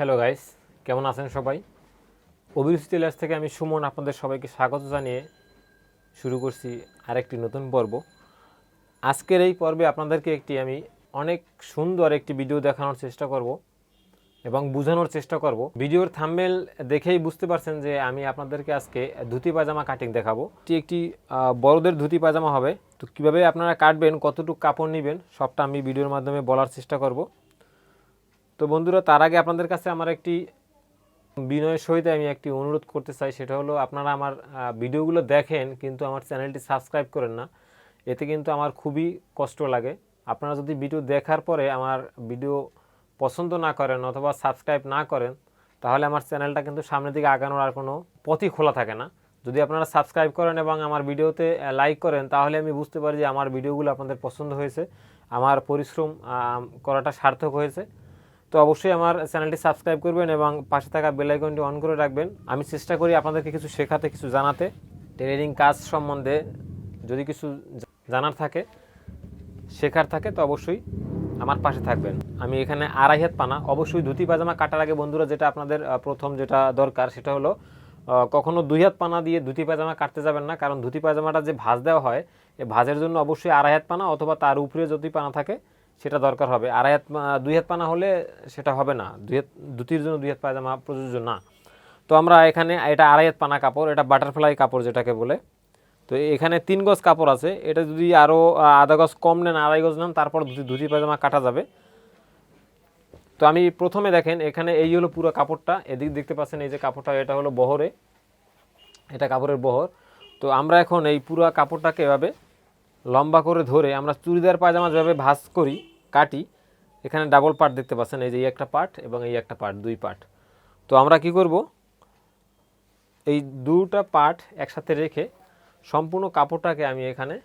Hello guys কেমন আছেন সবাই? অভিরুচি টেলার্স থেকে আমি সুমন আপনাদের সবাইকে স্বাগত জানিয়ে শুরু করছি আরেকটি নতুন পর্ব। আজকের এই পর্বে আপনাদেরকে একটি আমি অনেক সুন্দর একটি ভিডিও দেখানোর চেষ্টা করব এবং বোঝানোর চেষ্টা করব। ভিডিওর থাম্বেল দেখেই বুঝতে পারছেন যে আমি আপনাদেরকে আজকে ধুতি পাজামা কাটিং দেখাবো। এটি একটি বড়দের ধুতি পাজামা হবে। তো কীভাবে আপনারা কাটবেন, কতটুকু কাপড় নেবেন, সবটা আমি ভিডিওর মাধ্যমে বলার চেষ্টা করব। তো বন্ধুরা, তার আগে আপনাদের কাছে আমার একটি বিনয়ের সহিত আমি একটি অনুরোধ করতে চাই, সেটা হলো আপনারা আমার ভিডিওগুলো দেখেন, কিন্তু আমার চ্যানেলটি সাবস্ক্রাইব করেন না। এতে কিন্তু আমার খুবই কষ্ট লাগে। আপনারা যদি ভিডিও দেখার পরে আমার ভিডিও পছন্দ না করেন অথবা সাবস্ক্রাইব না করেন, তাহলে আমার চ্যানেলটা কিন্তু সামনের দিকে আগানোর আর কোনো পথই খোলা থাকে না। যদি আপনারা সাবস্ক্রাইব করেন এবং আমার ভিডিওতে লাইক করেন, তাহলে আমি বুঝতে পারি যে আমার ভিডিওগুলো আপনাদের পছন্দ হয়েছে। আমার পরিশ্রম করাটা সার্থক হয়েছে। তো অবশ্যই আমার চ্যানেলটি সাবস্ক্রাইব করবেন এবং পাশে থাকা বেল আইকনটি অন করে রাখবেন। আমি চেষ্টা করি আপনাদেরকে কিছু শেখাতে, কিছু জানাতে। টেলারিং কাজ সম্বন্ধে যদি কিছু জানার থাকে, শেখার থাকে, তো অবশ্যই আমার পাশে থাকবেন। আমি এখানে আড়াই হাত পানা। অবশ্যই ধুতি, পাজামা কাটার আগে বন্ধুরা যেটা আপনাদের প্রথম যেটা দরকার সেটা হলো কখনো দুই হাত পানা দিয়ে ধুতি, পাজামা কাটতে যাবেন না। কারণ ধুতি, পাজামাটা যে ভাঁজ দেওয়া হয়, এ ভাঁজের জন্য অবশ্যই আড়াই হাত পানা অথবা তার উপরে যদি পানা থাকে সেটা দরকার হবে। আড়াই হাত দুই হাত পানা হলে সেটা হবে না। দুই হাত ধুতির জন্য দুই হাত পায়জামা প্রযোজ্য না। তো আমরা এখানে, এটা আড়াই হাত পানা কাপড়, এটা বাটারফ্লাই কাপড় যেটাকে বলে। তো এখানে তিন গজ কাপড় আছে। এটা যদি আরও আধা গজ কম নেন, আড়াই গজ নেন, তারপর ধুতি ধুতি পায়জামা কাটা যাবে। তো আমি প্রথমে দেখেন, এখানে এই হলো পুরো কাপড়টা। এদিক দেখতে পাচ্ছেন, এই যে কাপড়টা, এটা হলো বহরে। এটা কাপড়ের বহর। তো আমরা এখন এই পুরো কাপড়টাকে এভাবে লম্বা করে ধরে আমরা চুড়িদার পায়জামা যেভাবে ভাঁজ করি, কাটি, এখানে ডাবল পার্ট দেখতে পাচ্ছেন, এই যে এই একটা পার্ট এবং এই একটা পার্ট দুই পার্ট তো আমরা কি করব? এই দুটা পার্ট একসাথে রেখে সম্পূর্ণ কাপড়টাকে আমি এখানে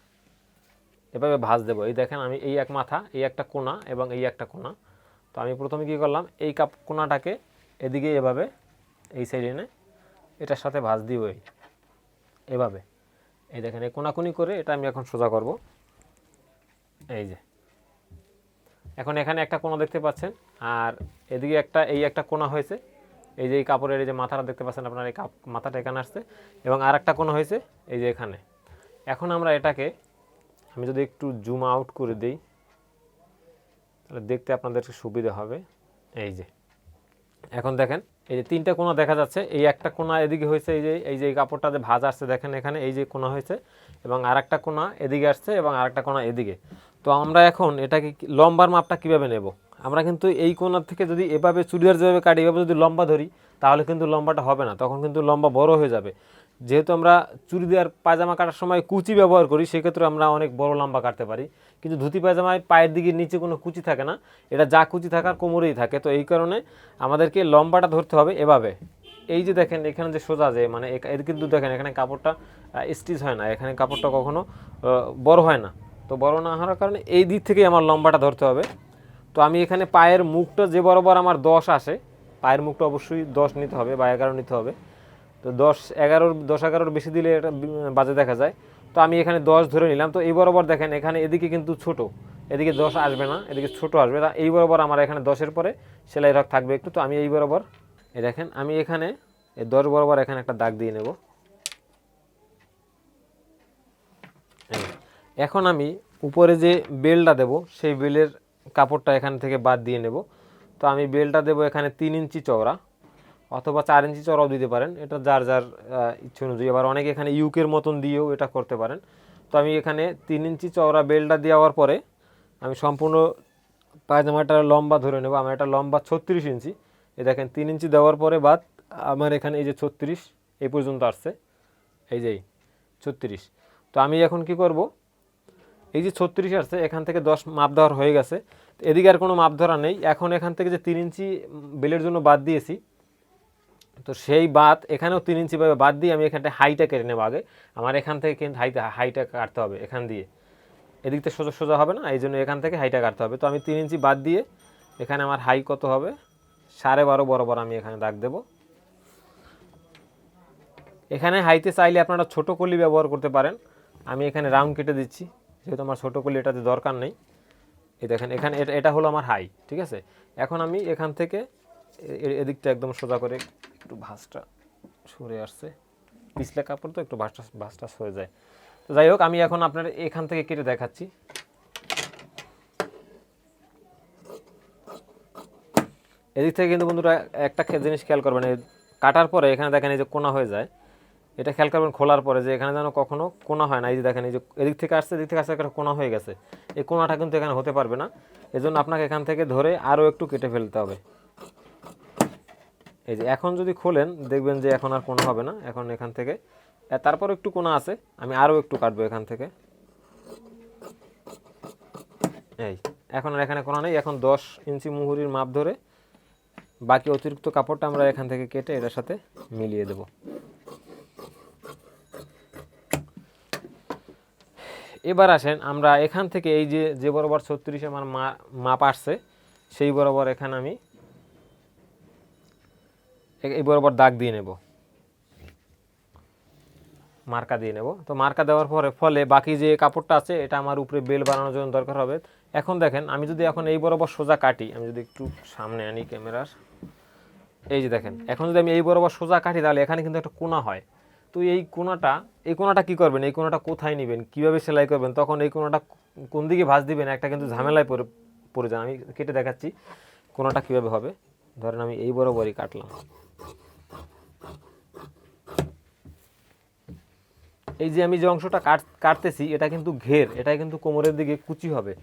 এভাবে ভাঁজ দেবো। এই দেখেন আমি এই এক মাথা, এই একটা কোনা এবং এই একটা কোনা। তো আমি প্রথমে কি করলাম, এই কাপ কোনাটাকে এদিকে এভাবে, এই সাইডে এনে এটার সাথে ভাঁজ দিব এই, এভাবে। এই দেখেন, এই কোনাকুনি করে এটা আমি এখন সোজা করব। এই যে। এখন এখানে একটা কোনা দেখতে পাচ্ছেন, আর এদিকে একটা, এই একটা কোনা হয়েছে। এই যে এই কাপড়ের এই যে মাথাটা দেখতে পাচ্ছেন আপনার, এই মাথাটা এখানে আসছে। এবং আর একটা কোনা হয়েছে, এই যে এখানে। এখন আমরা এটাকে, আমি যদি একটু জুম আউট করে দিই, তাহলে দেখতে আপনাদের সুবিধা হবে। এই যে। এখন দেখেন এই যে তিনটা কোনা দেখা যাচ্ছে, এই একটা কোনা এদিকে হয়েছে, এই যে এই যে এই কাপড়টাতে ভাজা আসছে, দেখেন এখানে এই যে কোনা হয়েছে এবং আর একটা কোনা এদিকে আসছে এবং আর একটা কোনা এদিকে। তো আমরা এখন এটাকে লম্বার মাপটা কীভাবে নেব? আমরা কিন্তু এই কোনার থেকে যদি এভাবে চুড়িদার যেভাবে কাটি, এভাবে যদি লম্বা ধরি, তাহলে কিন্তু লম্বাটা হবে না, তখন কিন্তু লম্বা বড় হয়ে যাবে। যেহেতু আমরা চুড়িদার পায়জামা কাটার সময় কুচি ব্যবহার করি, সেক্ষেত্রে আমরা অনেক বড় লম্বা কাটতে পারি। কিন্তু ধুতি পায়জামায় পায়ের দিকে নিচে কোনো কুচি থাকে না। এটা যা কুচি থাকার কোমরেই থাকে। তো এই কারণে আমাদেরকে লম্বাটা ধরতে হবে এভাবে। এই যে দেখেন, এখানে যে সোজা যে মানে এর কিন্তু দেখেন, এখানে কাপড়টা স্টিচ হয় না। এখানে কাপড়টা কখনো বড় হয় না। তো বড় না হওয়ার কারণে এই দিক থেকেই আমার লম্বাটা ধরতে হবে। তো আমি এখানে পায়ের মুখটা যে বরাবর আমার দশ আসে, পায়ের মুখটা অবশ্যই দশ নিতে হবে বা এগারো নিতে হবে। তো দশ এগারোর দশ এগারোর বেশি দিলে এটা বাজে দেখা যায়। তো আমি এখানে দশ ধরে নিলাম। তো এই বরাবর দেখেন, এখানে এদিকে কিন্তু ছোট, এদিকে দশ আসবে না, এদিকে ছোট আসবে তা এই বরাবর আমার এখানে দশের পরে সেলাই রাখ থাকবে একটু। তো আমি এই বরাবর, এই দেখেন, আমি এখানে এই দশ বরাবর এখানে একটা দাগ দিয়ে নেব। এখন আমি উপরে যে বেলটা দেব, সেই বেলের কাপড়টা এখান থেকে বাদ দিয়ে নেব। তো আমি বেলটা দেব এখানে তিন ইঞ্চি চওড়া। অথবা চার ইঞ্চি চওড়াও দিতে পারেন। এটা যার যার ইচ্ছে অনুযায়ী। আবার অনেকে এখানে ইউকের মতন দিয়েও এটা করতে পারেন। তো আমি এখানে তিন ইঞ্চি চওড়া বেলটা দেওয়ার পরে আমি সম্পূর্ণ পায়জামাটা লম্বা ধরে নেব। আমার এটা লম্বা ছত্রিশ ইঞ্চি। এ দেখেন, তিন ইঞ্চি দেওয়ার পরে বাদ আমার এখানে এই যে ছত্রিশ এই পর্যন্ত আসছে। এই যে ছত্রিশ। তো আমি এখন কি করব? এই যে ছত্রিশ আসছে, এখান থেকে দশ মাপ দেওয়ার হয়ে গেছে। এদিকে আর কোনো মাপ ধরা নেই। এখন এখান থেকে যে তিন ইঞ্চি বেলের জন্য বাদ দিয়েছি তো সেই বাদ এখানেও তিন ইঞ্চি ভাবে বাদ দিয়ে আমি এখানটা হাইটা কেটে নেব আগে। আমার এখান থেকে কিন্তু হাইটা হাইটা কাটতে হবে এখান দিয়ে। এদিক থেকে সোজা সোজা হবে না? এই জন্য এখান থেকে হাইটা কাটতে হবে। তো আমি তিন ইঞ্চি বাদ দিয়ে এখানে আমার হাই কত হবে? সাড়ে বারো বরাবর আমি এখানে দাগ দেবো। এখানে হাইতে চাইলে আপনারা ছোট কলি ব্যবহার করতে পারেন। আমি এখানে রাউন্ড কেটে দিচ্ছি। যেহেতু আমার ছোটো কলি, এটাতে দরকার নেই। এই দেখেন, এখানে এটা- হলো আমার হাই ঠিক আছে? এখন আমি এখান থেকে এদিকটা একদম সোজা করে একটু ভাঁজটা সরে আসছে। পিছলে কাপড় তো একটু ভাঁজটা ভাঁজটা সরে যায়। তো যাই হোক, আমি এখন আপনার এখান থেকে কেটে দেখাচ্ছি। এদিক থেকে কিন্তু বন্ধুরা একটা জিনিস খেয়াল করবেন কাটার পরে এখানে দেখেন এই যে কোনা হয়ে যায়। এটা খেয়াল করবেন খোলার পরে যে এখানে যেন কখনো কোনা হয় না। এই যে দেখেন, এই যে এদিক থেকে আসছে, এদিক থেকে আসছে, একটা কোনা হয়ে গেছে। এই কোনাটা কিন্তু এখানে হতে পারবে না। এজন্য আপনাকে এখান থেকে ধরে আরও একটু কেটে ফেলতে হবে। এই যে এখন যদি খোলেন, দেখবেন যে এখন আর কোনো হবে না, এখন এখান থেকে। তারপর একটু কোনা আছে, আমি আরও একটু কাটবো এখান থেকে। এই, এখন আর এখানে কোনা নেই, এখন দশ ইঞ্চি মুহুরির মাপ ধরে বাকি অতিরিক্ত কাপড়টা আমরা এখান থেকে কেটে এটার সাথে মিলিয়ে দেব। এবার আসেন, আমরা এখান থেকে এই যে যে বরাবর ছত্রিশ আমার মাপ আসছে, সেই বরাবর এখানে আমি এই বরাবর দাগ দিয়ে নেব। মার্কা দিয়ে নেব। তো মার্কা দেওয়ার পরে ফলে বাকি যে কাপড়টা আছে, এটা আমার উপরে বেল বানানোর জন্য দরকার হবে। এখন দেখেন, আমি যদি এখন এই বরাবর সোজা কাটি, আমি যদি একটু সামনে আনি ক্যামেরার, এই যে দেখেন, এখন যদি আমি এই বরাবর সোজা কাটি, তাহলে এখানে কিন্তু একটা কোনা হয়। তো এই কোনাটা এই কোনাটা কি করবেন? এই কোনাটা কোথায় নেবেন? কীভাবে সেলাই করবেন? তখন এই কোনাটা কোন দিকে ভাঁজ দিবেন? একটা কিন্তু ঝামেলায় পড়ে পড়ে যান আমি কেটে দেখাচ্ছি কোনাটা কীভাবে হবে। ধরেন আমি এই বরাবরই কাটলাম। এই যে আমি যে অংশটা কাট, কাটতেছি, এটা কিন্তু ঘের এটা কিন্তু কোমরের দিকে কুচি হবে।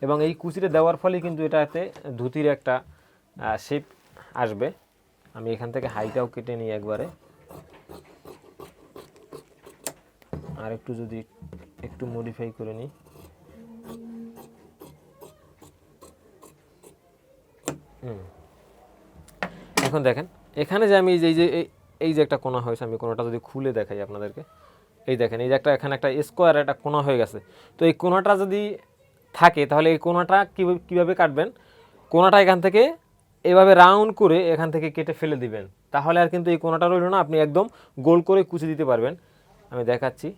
এবং এই কুচিটা দেওয়ার ফলে কিন্তু এটাতে ধুতির একটা শেপ আসবে। আমি এখান থেকে হাইটাও কেটে নিই একবারে। আর একটু যদি একটু মডিফাই করে নিই। এখন দেখেন, এখানে যে আমি এই যে- এই যে একটা কোণা হয়েছে আমি কোণাটা যদি খুলে দেখাই আপনাদেরকে। এই দেখেন এই যে একটা এখানে একটা স্কোয়ার একটা কোণা হয়ে গেছে। তো এই কোণাটা যদি থাকে তাহলে এই কোণাটা কীভাবে কীভাবে কাটবেন? কোণাটা এখান থেকে এভাবে রাউন্ড করে এখান থেকে কেটে ফেলে দিবেন। তাহলে আর কিন্তু এই কোণাটা রইল না আপনি একদম গোল করে কুচি দিতে পারবেন। আমি দেখাচ্ছি।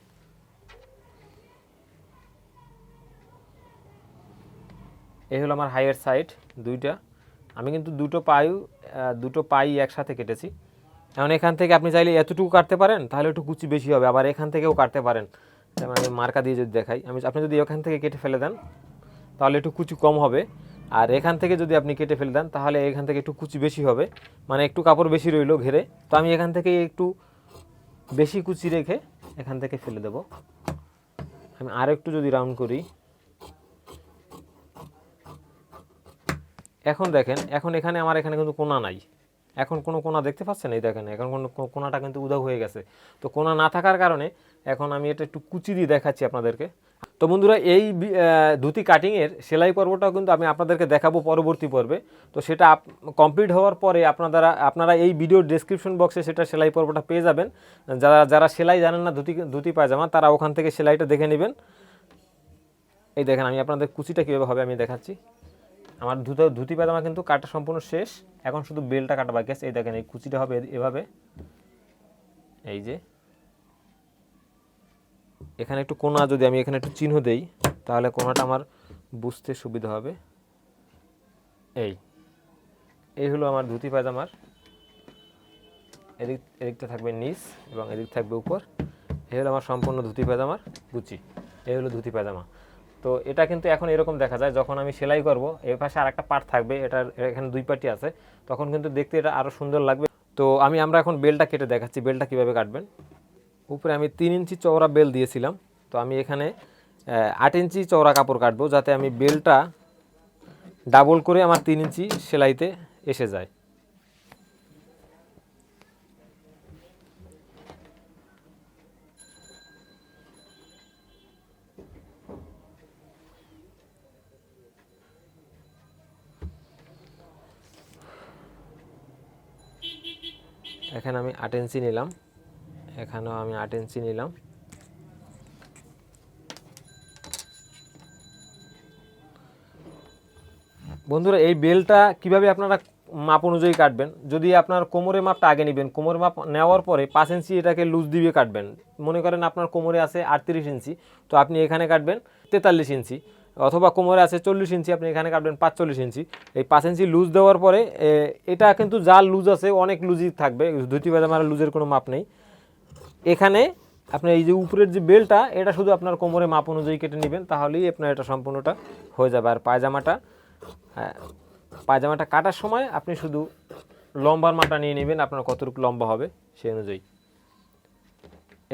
এই হলো আমার হাইয়ের সাইড দুইটা। আমি কিন্তু দুটো পাই আহ, দুটো পাই একসাথে কেটেছি। এখন এখান থেকে আপনি চাইলে এতটুকু কাটতে পারেন, তাহলে একটু কুচি বেশি হবে, আবার এখান থেকেও কাটতে পারেন। যেমন আমি মার্কা দিয়ে যদি দেখাই, আমি আপনি যদি এখান থেকে কেটে ফেলে দেন, তাহলে একটু কুচি কম হবে। আর এখান থেকে যদি আপনি কেটে ফেলে দেন, তাহলে এখান থেকে একটু কুচি বেশি হবে। মানে একটু কাপড় বেশি রইল ঘেরে, তো আমি এখান থেকে একটু বেশি কুচি রেখে এখান থেকে ফেলে দেব। আমি আর একটু যদি রাউন্ড করি। এখন দেখেন, এখন এখানে, আমার এখানে কিন্তু কোনা নাই। এখন কোনো কোনা দেখতে পাচ্ছেন? এই দেখেন, এখন কোনো কোনাটা কিন্তু উধাও হয়ে গেছে। তো কোনা না থাকার কারণে এখন আমি এটা একটু কুচি দিয়ে দেখাচ্ছি আপনাদেরকে। তো বন্ধুরা, এই ধুতি কাটিংয়ের সেলাই পর্বটাও কিন্তু আমি আপনাদেরকে দেখাবো পরবর্তী পর্বে। তো সেটা কমপ্লিট হওয়ার পরে আপনারা আপনারা এই ভিডিওর ডেসক্রিপশন বক্সে সেটা সেলাই পর্বটা পেয়ে যাবেন। যারা যারা সেলাই জানেন না, ধুতি ধুতি পায়জামা, তারা ওখান থেকে সেলাইটা দেখে নেবেন। এই দেখেন, আমি আপনাদের কুচিটা কীভাবে হবে আমি দেখাচ্ছি। আমার ধুতো ধুতি পায়জামা কিন্তু কাটা সম্পূর্ণ শেষ। এখন শুধু বেলটা কাটা বাকি আছে। এই দেখেন, এই কুচিটা হবে এভাবে। এই যে। এখানে একটু কোনা যদি আমি এখানে একটু চিহ্ন দেই, তাহলে কোনাটা আমার বুঝতে সুবিধা হবে। এই। এই হলো আমার ধুতি পায়জামার এদিক এদিকটা থাকবে নিচ এবং এদিক থাকবে উপর। এই হলো আমার সম্পূর্ণ ধুতি পায়জামার কুচি। এই হলো ধুতি পায়জামা তো এটা কিন্তু এখন এরকম দেখা যায়, যখন আমি সেলাই করব এর পাশে আর একটা পার্ট থাকবে, এটার এখানে দুই পার্টি আছে, তখন কিন্তু দেখতে এটা আরও সুন্দর লাগবে। তো আমি, আমরা এখন বেলটা কেটে দেখাচ্ছি, বেলটা কীভাবে কাটবেন। উপরে আমি তিন ইঞ্চি চওড়া বেল দিয়েছিলাম, তো আমি এখানে আট ইঞ্চি চওড়া কাপড় কাটবো, যাতে আমি বেলটা ডাবল করে আমার তিন ইঞ্চি সেলাইতে এসে যায়। এখানে আমি আট ইঞ্চি নিলাম। এখানেও আমি আট ইঞ্চি নিলাম। বন্ধুরা, এই বেলটা কীভাবে আপনারা মাপ অনুযায়ী কাটবেন। যদি আপনার কোমরের মাপটা আগে নেবেন কোমরের মাপ নেওয়ার পরে পাঁচ ইঞ্চি এটাকে লুজ দিয়ে কাটবেন। মনে করেন আপনার কোমরে আছে আটত্রিশ ইঞ্চি তো আপনি এখানে কাটবেন তেতাল্লিশ ইঞ্চি অথবা কোমরে আছে চল্লিশ ইঞ্চি আপনি এখানে কাটবেন পাঁচচল্লিশ ইঞ্চি। এই পাঁচ ইঞ্চি লুজ দেওয়ার পরে এটা কিন্তু যা লুজ আছে অনেক লুজই থাকবে ধুতি পাজামার লুজের কোনো মাপ নেই। এখানে আপনি এই যে উপরের যে বেলটা এটা শুধু আপনার কোমরে মাপ অনুযায়ী কেটে নেবেন তাহলেই আপনার এটা সম্পূর্ণটা হয়ে যাবে। আর পায়জামাটা হ্যাঁ, পায়জামাটা কাটার সময় আপনি শুধু লম্বার মাপটা নিয়ে নেবেন, আপনার কতটুকু লম্বা হবে সেই অনুযায়ী।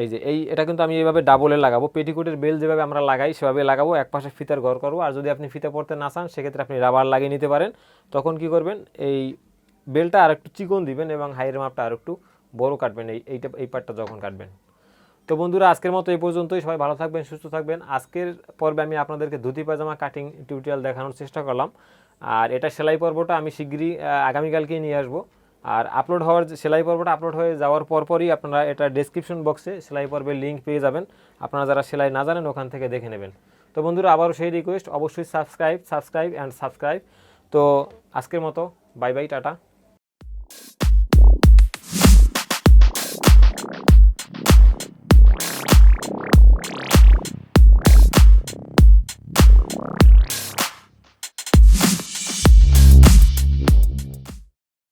এই যে, এই, এটা কিন্তু আমি এইভাবে ডাবলে লাগাবো। পেটিকোটের বেল যেভাবে আমরা লাগাই, সেভাবে লাগাবো। এক পাশে ফিতার ঘর করব। আর যদি আপনি ফিতা পড়তে না চান, সেক্ষেত্রে আপনি রাবার লাগিয়ে নিতে পারেন। তখন কি করবেন, এই বেলটা আর একটু চিকন দিবেন এবং হাইয়ের মাপটা আর একটু বড় কাটবেন, এই, এইটা, এই পার্টটা যখন কাটবেন। তো বন্ধুরা, আজকের মতো এই পর্যন্তই। সবাই ভালো থাকবেন, সুস্থ থাকবেন। আজকের পর্বে আমি আপনাদেরকে ধুতি পাজামা কাটিং টিউটোরিয়াল দেখানোর চেষ্টা করলাম। আর এটা সেলাই পর্বটা আমি শীঘ্রই আগামীকালকেই নিয়ে আসব। আর আপলোড হওয়ার সেলাই পর্বটা আপলোড হয়ে যাওয়ার পরপরই আপনারা এটা ডেসক্রিপশন বক্সে সেলাই পর্বের লিঙ্ক পেয়ে যাবেন। আপনারা যারা সেলাই না জানেন, ওখান থেকে দেখে নেবেন। তো বন্ধুরা, আবারও সেই রিকোয়েস্ট অবশ্যই সাবস্ক্রাইব সাবস্ক্রাইব অ্যান্ড সাবস্ক্রাইব তো আজকের মতো বাই বাই টাটা।